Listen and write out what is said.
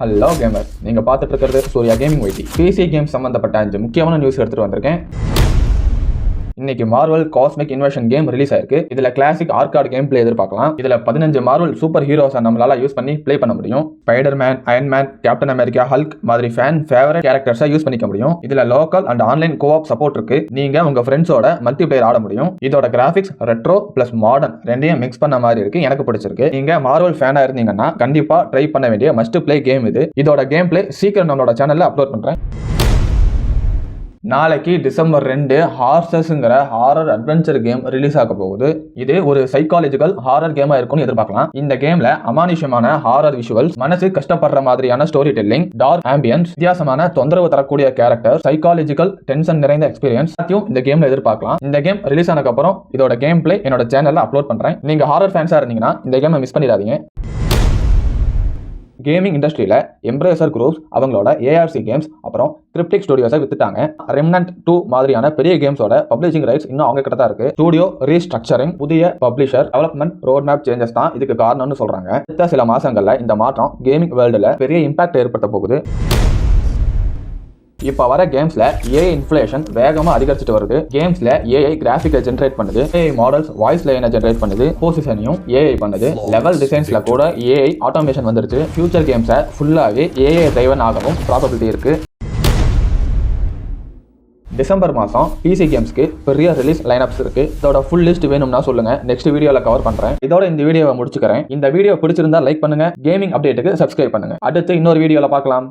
Hello gamer நீங்கள் பார்த்துட்டு இருக்கிறது சூர்யா கேமிங் வைட்டி பிசி கேம் சம்மந்தப்பட்ட அஞ்சு முக்கியமான நியூஸ் எடுத்துகிட்டு வந்திருக்கேன். இன்னைக்கு Marvel cosmic invasion game release ஆயிருக்கு. இதுல கிளாசிக் ஆர்கார்டு கேம் பிளே எதிர்பார்க்கலாம். இதுல பதினஞ்சு மார்வல் சூப்பர் ஹீரோஸை நம்மளால யூஸ் பண்ணி ப்ளே பண்ண முடியும். Spider man iron man captain America Hulk மாதிரி ஃபேன் ஃபேவரட் கேரக்டர்ஸை யூஸ் பண்ணிக்க முடியும். இதுல local and online co op support இருக்கு. நீங்க உங்க ஃப்ரெண்ட்ஸோட மல்டி பிளேயர் ஆட முடியும். இதோட கிராஃபிக்ஸ் ரெட்ரோ பிளஸ் மாடர்ன் ரெண்டையும் மிக்ஸ் பண்ண மாதிரி இருக்கு. எனக்கு பிடிச்சிருக்கு. நீங்க மார்வல் ஃபேனா இருந்தீங்கன்னா கண்டிப்பா ட்ரை பண்ண வேண்டிய மஸ்ட் ப்ளே கேம் இது. இதோட கேம் பிளே சீக்கிரம் நம்மளோட சேனல்ல அப்லோட் பண்றேன். நாளைக்கு டிசம்பர் ரெண்டு ஹார்சஸ்ங்கிற ஹாரர் அட்வென்ச்சர் கேம் ரிலீஸ் ஆக போகுது. இது ஒரு சைக்காலஜிக்கல் ஹாரர் கேமா இருக்கும்னு எதிர்பார்க்கலாம். இந்த கேம்ல அமானுஷமான ஹாரர் விஷுவல்ஸ் மனசு கஷ்டப்படுற மாதிரியான ஸ்டோரி டெல்லிங் டார்க் ஆம்பியன்ஸ் வித்தியாசமான தொந்தரவு தரக்கூடிய கேரக்டர் சைக்காலஜிக்கல் டென்ஷன் நிறைந்த எக்ஸ்பீரியன்ஸ் எல்லாத்தையும் இந்த கேம்ல எதிர்பார்க்கலாம். இந்த கேம் ரிலீஸ் ஆனதுக்கு அப்புறம் இதோட கேம் பிளே என்னோட சேனல்ல அப்லோட் பண்றேன். நீங்க ஹாரர் ஃபேன்ஸா இருந்தீங்கன்னா இந்த கேமை மிஸ் பண்ணிடாதீங்க. கேமிங் இண்டஸ்ட்ரியில் எம்ப்ரேசர் குரூப்ஸ் அவங்களோட ஏஆர்சி கேம்ஸ் அப்புறம் கிரிப்டிக் ஸ்டுடியோஸை வித்துட்டாங்க. ரெம்னன்ட் டூ மாதிரியான பெரிய கேம்ஸோட பப்ளிஷிங் ரைட்ஸ் இன்னும் அவங்க கிட்ட தான் இருக்கு. ஸ்டுடியோ ரீஸ்ட்ரக்சரிங் புதிய publisher development road map changes தான் இதுக்கு காரணம்னு சொல்றாங்க. அடுத்த சில மாசங்கள்ல இந்த மாற்றம் கேமிங் வேர்ல்டுல பெரிய இம்பாக்ட் ஏற்படுத்த போகுது. இப்போ வர கேம்ஸ்ல ஏஐ இன்ஃப்ளேஷன் வேகமா அதிகரிச்சுட்டு வருது. கேம்ஸ்ல ஏஐ கிராஃபிக்கை ஜென்ரேட் பண்ணுது. ஏஐ மாடல்ஸ் வாய்ஸ் லைனை ஜென்ரேட் பண்ணுது. பொசிஷனையும் ஏஐ பண்ணுது. லெவல் டிசைன்ஸ்ல கூட ஏஐ ஆட்டோமேஷன் வந்துருச்சு. ஃபியூச்சர் கேம்ஸை ஃபுல்லாவே ஏஐ டிரைவன் ஆகவும் ப்ராபபிலிட்டி இருக்கு. டிசம்பர் மாதம் பிசி கேம்ஸ்க்கு பெரிய ரிலீஸ் லைனப்ஸ் இருக்கு. இதோட ஃபுல் லிஸ்ட் வேணும்னா சொல்லுங்க. நெக்ஸ்ட் வீடியோல கவர் பண்றேன். இதோட இந்த வீடியோவை முடிச்சுக்கிறேன். இந்த வீடியோ பிடிச்சிருந்தா லைக் பண்ணுங்க. கேமிங் அப்டேட்டுக்கு சப்ஸ்கிரைப் பண்ணுங்க. அடுத்து இன்னொரு வீடியோல பார்க்கலாம்.